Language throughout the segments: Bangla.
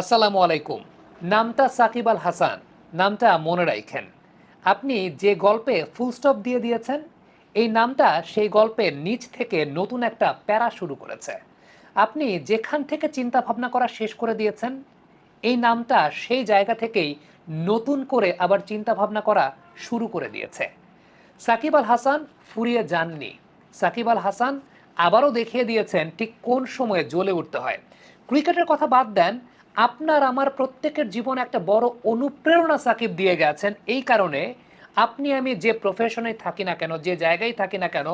আসসালামু আলাইকুম। নামটা সাকিব আল হাসান, নামটা মনে রাখেন। আপনি যে গল্পে ফুল স্টপ দিয়ে দিয়েছেন, এই নামটা সেই গল্পের নিচ থেকে নতুন একটা প্যারা শুরু করেছে। আপনি যেখান থেকে চিন্তা ভাবনা করা শেষ করে দিয়েছেন, এই নামটা সেই জায়গা থেকেই নতুন করে আবার চিন্তা ভাবনা করা শুরু করে দিয়েছে। সাকিব আল হাসান ফুরিয়ে যাননি। সাকিব আল হাসান আবারও দেখিয়ে দিয়েছেন ঠিক কোন সময়ে জ্বলে উঠতে হয়। ক্রিকেটের কথা বাদ দেন আপনার, আমার প্রত্যেকের জীবনে একটা বড় অনুপ্রেরণা সাকিব দিয়ে গেছেন। এই কারণে আপনি, আমি যে প্রফেশনে থাকি না কেন, যে জায়গায় থাকি না কেন,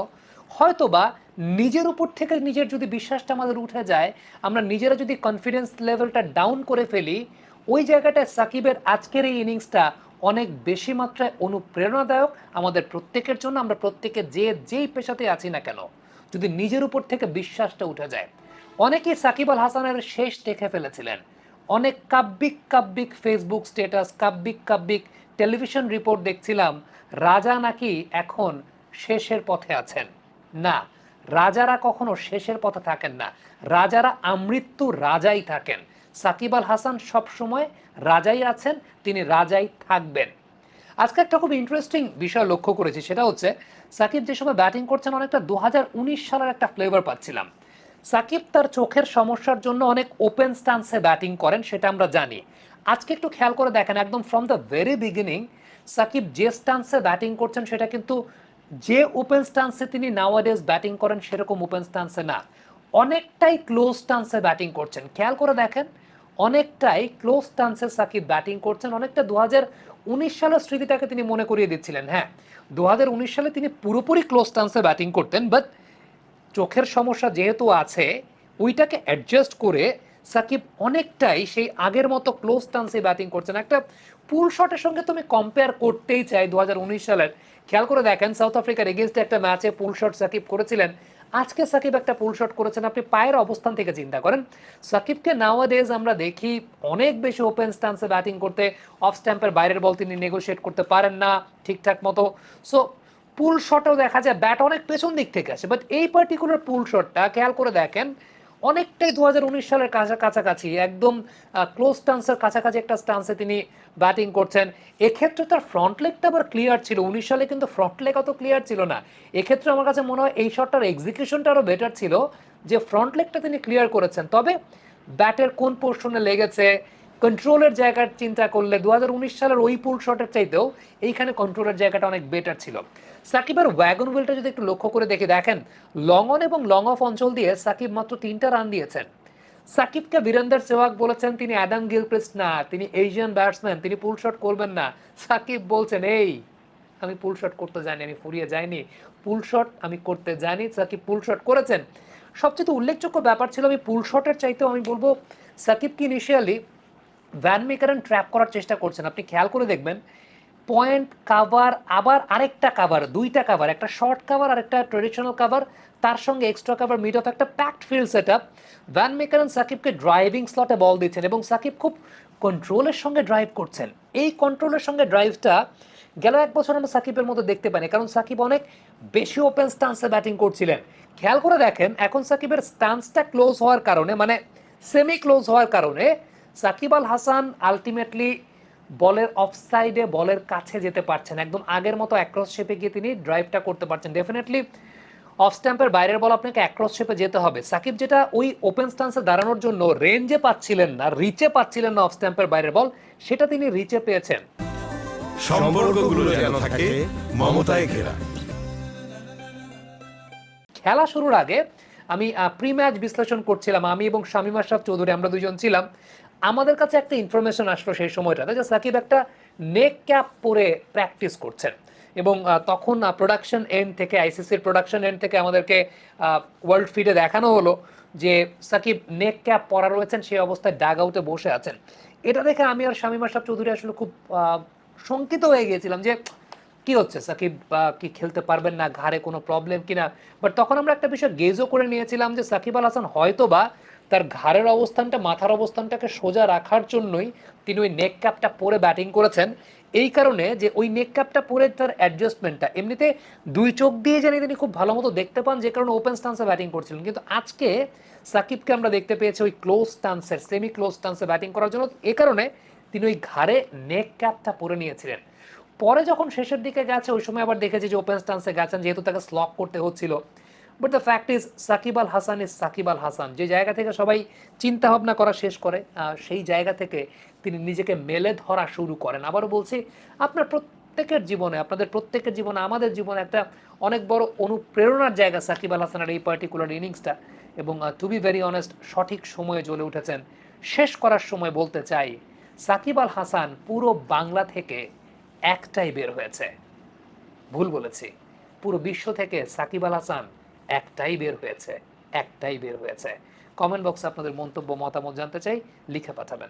হয়তোবা নিজের উপর থেকে নিজের যদি বিশ্বাসটা আমাদের উঠে যায়, আমরা নিজেরা যদি কনফিডেন্স লেভেলটা ডাউন করে ফেলি, ওই জায়গাটায় সাকিবের আজকের এই ইনিংসটা অনেক বেশি মাত্রায় অনুপ্রেরণাদায়ক। আমাদের প্রত্যেকের জন্য, আমরা প্রত্যেকে যে যেই পেশাতে আছি না কেন, যদি নিজের উপর থেকে বিশ্বাসটা উঠে যায়। অনেকেই সাকিব আল হাসানের শেষ দেখে ফেলেছিলেন। অনেক কাব্যিক কাব্যিক ফেসবুক স্ট্যাটাস কাব্যিক কাব্যিক টেলিভিশন রিপোর্ট দেখছিলাম। রাজা নাকি এখন শেষের পথে আছেন? না, রাজারা কখনো শেষের পথে থাকেন না। রাজারা আমৃত্যু রাজাই থাকেন। সাকিব আল হাসান সবসময় রাজাই আছেন, তিনি রাজাই থাকবেন। আজকে একটা খুব ইন্টারেস্টিং বিষয় লক্ষ্য করেছি, সেটা হচ্ছে সাকিব যে সময় ব্যাটিং করছেন, অনেকটা দু হাজার উনিশ সালের একটা ফ্লেভার পাচ্ছিলাম। সাকিব তার চোখের সমস্যার জন্য অনেক ওপেন স্টান্সে ব্যাটিং করেন, সেটা আমরা জানি। আজকে একটু খেয়াল করে দেখেন, একদম from the very beginning Shakib যে স্টান্সে ব্যাটিং করছেন, সেটা কিন্তু যে ওপেন স্টান্সে তিনি নাওয়াডেজ ব্যাটিং করেন, সেরকম ওপেন স্টান্সে না। অনেকটাই ক্লোজ স্টান্সে ব্যাটিং করছেন। খেয়াল করে দেখেন, অনেকটাই ক্লোজ স্টান্সে সাকিব ব্যাটিং করছেন। অনেকটা দু উনিশ সালের স্মৃতিটাকে তিনি মনে করিয়ে দিচ্ছিলেন। হ্যাঁ দু হাজার উনিশ সালে তিনি পুরোপুরি ক্লোজ স্টান্সে ব্যাটিং করতেন বাট চোখের সমস্যা যেহেতু আছে, ওইটাকে অ্যাডজাস্ট করে সাকিব অনেকটাই সেই আগের মতো ক্লোজ স্টান্সে ব্যাটিং করছেন। একটা পুল শটের সঙ্গে তুমি কম্পেয়ার করতেই চাই দু হাজার উনিশ সালের। খেয়াল করে দেখেন সাউথ আফ্রিকার এগেনস্টে একটা ম্যাচে পুল শট সাকিব করেছিলেন। আজকে সাকিব একটা পুল শট করেছেন, আপনি পায়ের অবস্থান থেকে চিন্তা করেন। সাকিবকে নাওয়াডেজ আমরা দেখি অনেক বেশি ওপেন স্টান্সে ব্যাটিং করতে অফ স্ট্যাম্পের বাইরের বল তিনি নেগোশিয়েট করতে পারেন না ঠিকঠাক মতো। সো পুল শটেও দেখা যায় ব্যাট অনেক পেছন দিক থেকে আসে বাট এই পার্টিকুলার পুল শটটা খেয়াল করে দেখেন, অনেকটাই দু হাজার উনিশ সালের কাছা, কাছাকাছি, একদম ক্লোজ স্টান্সের কাছাকাছি একটা স্টান্সে তিনি ব্যাটিং করছেন। এক্ষেত্রে তার ফ্রন্ট লেগটা আবার ক্লিয়ার ছিল, উনিশ সালে কিন্তু ফ্রন্ট লেগ অত ক্লিয়ার ছিল না। এক্ষেত্রে আমার কাছে মনে হয় এই শটটার এক্সিকিউশনটা আরও বেটার ছিল, যে ফ্রন্ট লেগটা তিনি ক্লিয়ার করেছেন। তবে ব্যাটের কোন পোর্শনে লেগেছে কন্ট্রোলের জায়গার চিন্তা করলে দু হাজার উনিশ সালের ওই পুল শটের চাইতেও এইখানে কন্ট্রোলের জায়গাটা অনেক বেটার ছিল। সাকিবের ওয়াগন হুইলটা যদি একটু লক্ষ্য করে দেখে দেখেন লং অন এবং লং অফ অঞ্চল দিয়ে সাকিব মাত্র তিনটা রান দিয়েছেন। সাকিবকে বীরেন্দর সেওয়াগ বলেছেন, তিনি অ্যাডাম গিলক্রিস্ট না, তিনি এশিয়ান ব্যাটসম্যান তিনি পুল শট করবেন না। সাকিব বলছেন, এই, আমি পুল শট করতে জানি আমি ফুরিয়ে যাইনি। পুল শট আমি করতে জানি সাকিব পুল শট করেছেন। সবচেয়ে উল্লেখযোগ্য ব্যাপার ছিল, আমি পুল শটের চাইতেও আমি বলব সাকিবকে ইনিশিয়ালি ভ্যান মেকারন ট্র্যাপ করার চেষ্টা করছেন। আপনি খেয়াল করে দেখবেন পয়েন্ট কাভার আবার আরেকটা কাভার দুইটা কাভার একটা শর্ট কাভার আর একটা ট্রেডিশনাল কাভার তার সঙ্গে এক্সট্রা কাভার মিড অফ একটা packed field set up van Meekeren সাকিবকে ড্রাইভিং স্লটে বল দিচ্ছেন এবং সাকিব খুব কন্ট্রোলের সঙ্গে ড্রাইভ করছেন। এই কন্ট্রোলের সঙ্গে ড্রাইভটা গেল এক বছর আমরা সাকিবের মতো দেখতে পাইনি, কারণ সাকিব অনেক বেশি ওপেন স্টান্সে ব্যাটিং করছিলেন। খেয়াল করে দেখেন, এখন সাকিবের স্টান্সটা ক্লোজ হওয়ার কারণে মানে সেমি ক্লোজ হওয়ার কারণে সাকিব আল হাসান আলটিমেটলি বলের অফ সাইডে বলের কাছে যেতে পারছেন। একদম আগের মতো অ্যাক্রস শেপে গিয়ে তিনি ড্রাইভটা করতে পারছেন। ডেফিনেটলি অফ স্ট্যাম্পের বাইরের বল আপনাকে অ্যাক্রস শেপে যেতে হবে। সাকিব যেটা ওই ওপেন স্টান্সে দাঁড়ানোর জন্য রেঞ্জে পাচ্ছিলেন না রিচে পাচ্ছিলেন না অফ স্ট্যাম্পের বাইরের বল সেটা তিনি রিচে পেয়েছেন। সম্পর্কগুলো যেন থাকে মমতায় ঘেরা। খেলা শুরুর আগে আমি প্রি ম্যাচ বিশ্লেষণ করছিলাম। আমি এবং শামীম আশরাফ চৌধুরী আমরা দুজন ছিলাম। আমাদের কাছে একটা ইনফরমেশন আসলো সেই সময়টাতে যে সাকিব একটা নেক ক্যাপ পরে প্র্যাকটিস করছেন। এবং তখন প্রোডাকশন এন্ড থেকে আইসিসির প্রোডাকশন এন্ড থেকে আমাদেরকে ওয়ার্ল্ড ফিডে দেখানো হলো যে সাকিব নেক ক্যাপ পরা রয়েছেন, সেই অবস্থায় ডাগ আউটে বসে আছেন। এটা দেখে আমি আর শামীম আশরাফ চৌধুরী আসলে খুব শঙ্কিত হয়ে গিয়েছিলাম যে কি হচ্ছে? সাকিব কি খেলতে পারবেন না? ঘাড়ে কোনো প্রবলেম কিনা? বাট তখন আমরা একটা বিষয় গেজও করে নিয়েছিলাম যে সাকিব আল হাসান হয়তো বা তার ঘাড়ের অবস্থানটা, মাথার অবস্থানটাকে সোজা রাখার জন্যই তিনি ওই নেক ক্যাপটা পরে ব্যাটিং করেছেন। এই কারণে যে ওই নেক ক্যাপটা পরে তার অ্যাডজাস্টমেন্টটা এমনিতে দুই চোখ দিয়ে জানি তিনি খুব ভালো মতো দেখতে পান, যে কারণে ওপেন স্টান্সে ব্যাটিং করছিলেন। কিন্তু আজকে সাকিবকে আমরা দেখতে পেয়েছি ওই ক্লোজ স্টান্সের সেমি ক্লোজ স্টান্সে ব্যাটিং করার জন্য। এ কারণে তিনি ওই ঘাড়ে নেক ক্যাপটা পরে নিয়েছিলেন। পরে যখন শেষের দিকে গেছে, ওই সময় আবার দেখেছি যে ওপেন স্টান্সে গেছেন, যেহেতু তাকে স্লক করতে হচ্ছিল। But the fact is Shakib Al Hasan is Shakib Al Hasan. যে জায়গা থেকে সবাই চিন্তা ভাবনা করা শেষ করে সেই জায়গা থেকে তিনি নিজেকে মেলে ধরা শুরু করেন। আবারও বলছি, আপনার প্রত্যেকের জীবনে, আপনাদের প্রত্যেকের জীবনে, আমাদের জীবনে একটা অনেক বড় অনুপ্রেরণার জায়গা সাকিব আল হাসানের এই পার্টিকুলার ইনিংসটা এবং টু বি ভেরি অনেস্ট সঠিক সময়ে জ্বলে উঠেছেন। শেষ করার সময় বলতে চাই, সাকিব আল হাসান পুরো বাংলা থেকে একটাই বের হয়েছে। ভুল বলেছি। পুরো বিশ্ব থেকে সাকিব আল হাসান একটাই বের হয়েছে, একটাই বের হয়েছে। কমেন্ট বক্সে আপনাদের মন্তব্য, মতামত জানতে চাই, লিখে পাঠাবেন।